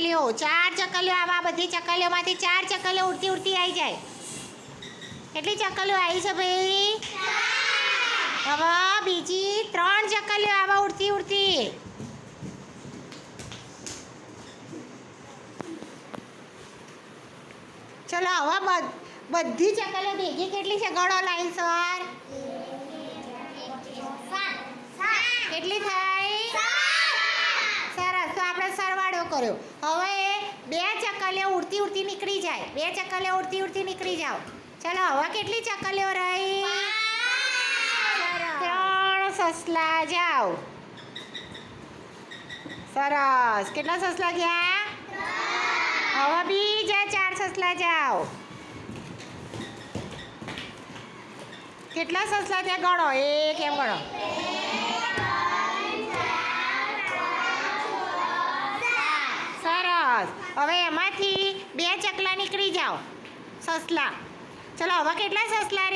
ચકલીઓ, ચાર ચકલીઓ આવા બધી ચકલીઓમાંથી ચાર ચકલીઓ ઉડતી ઉડતી આવી જાય. કેટલી ચકલીઓ આવી છે ભાઈ? હવે બીજી ત્રણ ચકલીઓ આવા ઉડતી ઉડતી. ચલો, હવે બધ- ચકલીઓ ભેગી કેટલી છે? ગણો લાઈન સર કર્યો. હવે બે ચકલીઓ ઉડતી ઉડતી નીકળી જાય. બે ચકલીઓ ઉડતી ઉડતી નીકળી જાઓ. ચલો હવે કેટલી ચકલીઓ રહી? ત્રણ સસલા જાઓ. સરસ. કેટલા સસલા ગયા? હવે બીજા ચાર સસલા જાઓ. કેટલા સસલા ત્યાં? ગણો. એક એમ ગણો. સરસ હવે એમાંથી બે ચકલા નીકળી જાઓ. સસલા. ચલો હવે કેટલા સસલા